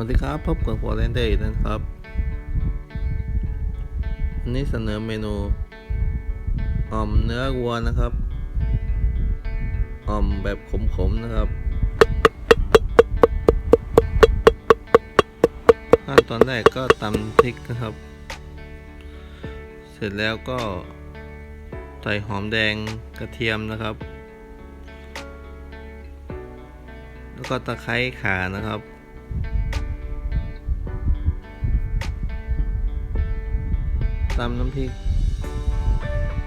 วัสดีครับ พบกับหัวแลนเดย์นะครับวันนี้เสนอเมนูอ่อมเนื้อวัวนะครับอ่อมแบบขมๆนะครับ ขั้นตอนแรกก็ตำพริกนะครับ เสร็จแล้วก็ใส่หอมแดงกระเทียมนะครับ แล้วก็ตะไคร้ขานะครับ ตำน้ำพริก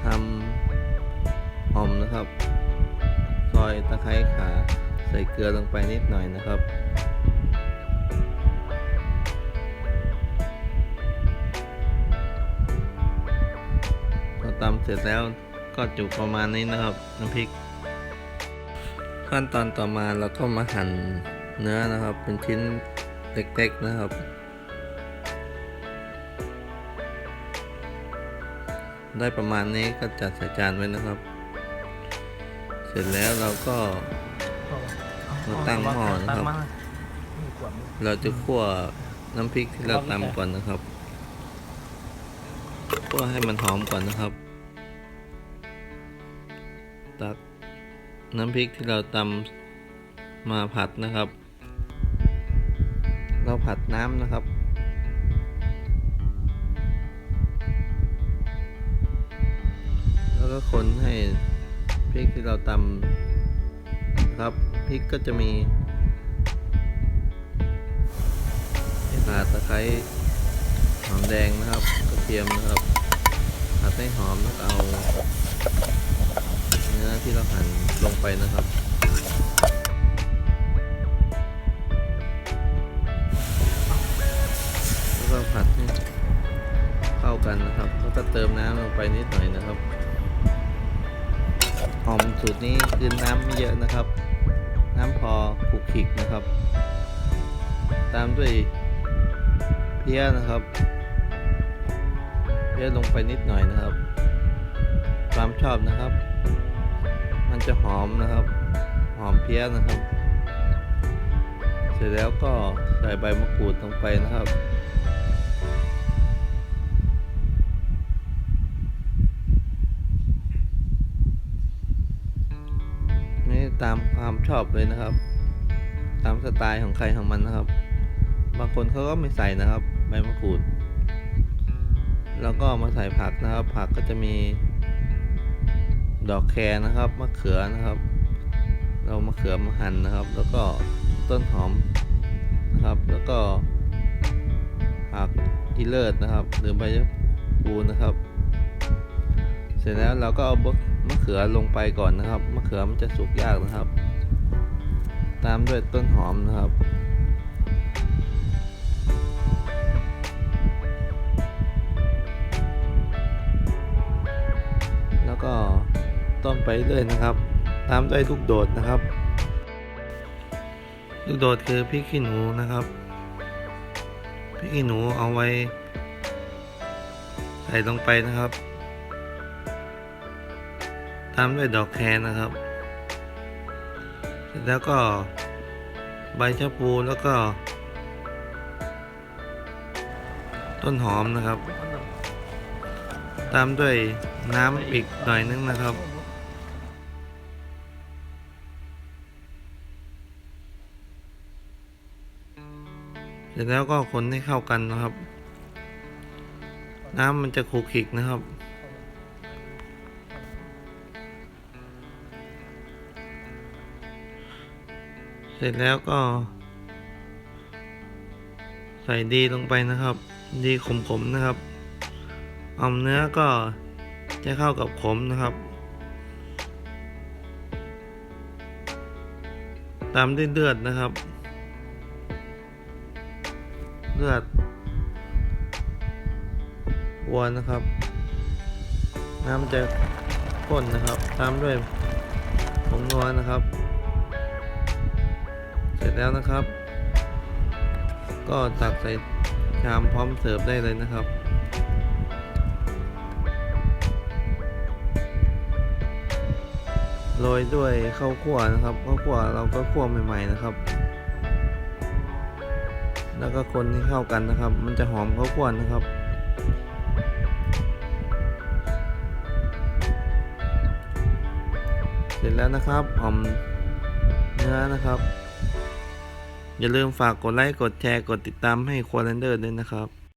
ทำอ่อมนะครับ ซอยตะไคร้ขาใส่เกลือลงไปนิดหน่อยนะครับพอตำเสร็จแล้วก็จุประมาณนี้นะครับ น้ำพริก ขั้นตอนต่อมาเราก็มาหั่นเนื้อนะครับ เป็นชิ้นเล็กๆนะครับ ได้ประมาณนี้ก็จัดใส่จานไว้นะครับ เสร็จแล้วเราก็มาตั้งหม้อนะครับ เราจะคั่วน้ำพริกที่เราตำก่อนนะครับคั่วให้มันหอมก่อนนะครับ ตักน้ำพริกที่เราตำมาผัดนะครับ เราผัดน้ำนะครับ ก็คนให้พริกที่เราตำนะครับพริกก็จะมีขาตะไคร้หอมแดงนะครับกระเทียมนะครับผัดให้หอมแล้วเอาเนื้อที่เราหั่นลงไปนะครับแล้วก็ผัดให้เข้ากันนะครับ แล้วก็เติมน้ำลงไปนิดหน่อยนะครับ อมสูตรนี้คือน้ำไม่เยอะนะครับ น้ำพอคลุกคลิกนะครับ ตามด้วยเพี้ยนะครับเพี้ยลงไปนิดหน่อยนะครับ ความชอบนะครับ มันจะหอมนะครับ หอมเพี้ยนะครับ เสร็จแล้วก็ใส่ใบมะกรูดลงไปนะครับ ตามความชอบเลยนะครับ ตามสไตล์ของใครของมันนะครับ บางคนเขาก็ไม่ใส่นะครับใบมะกรูด แล้วก็มาใส่ผักนะครับ ผักก็จะมีดอกแครนะครับมะเขือนะครับ เรามะเขือมาหั่นนะครับ แล้วก็ต้นหอมนะครับ แล้วก็ผักอีเลิศนะครับ หรือใบชะพูนะครับ เสร็จแล้วเราก็เอามะเขือลงไปก่อนนะครับ มะเขือมันจะสุกยากนะครับ ตามด้วยต้นหอมนะครับ แล้วก็ต้มไปเรื่อยนะครับ ตามด้วยลูกโดดนะครับ ลูกโดดคือพริกขี้หนูนะครับ พริกขี้หนูเอาไว้ใส่ลงไปนะครับ ตามด้วยดอกแครนะครับเสร็จแล้วก็ใบชะพูแล้วก็ ต้นหอมนะครับ ตามด้วยน้ำอีกหน่อยนึงนะครับเสร็จแล้วก็คนให้เข้ากันนะครับ น้ำมันจะขูกขลิกนะครับ เสร็จแล้วก็ ใส่ดีลงไปนะครับ ดีขมๆนะครับอมเนื้อก็จะเข้ากับขมนะครับ ตามด้วยเลือดนะครับ เลือดวัวนะครับ น้ำจะข้นนะครับ ตามด้วยผงนัวนะครับ เสร็จแล้วนะครับ ก็ตักใส่ชามพร้อมเสิร์ฟได้เลยนะครับ โรยด้วยข้าวคั่วนะครับข้าวคั่วเราก็คั่วใหม่ ๆนะครับ แล้วก็คนให้เข้ากันนะครับ มันจะหอมข้าวคั่วนะครับเสร็จแล้วนะครับหอมเนื้อนะครับ อย่าลืมฝากกดไลค์ กดแชร์ กดติดตามให้ควอลันเดอร์ด้วยนะครับ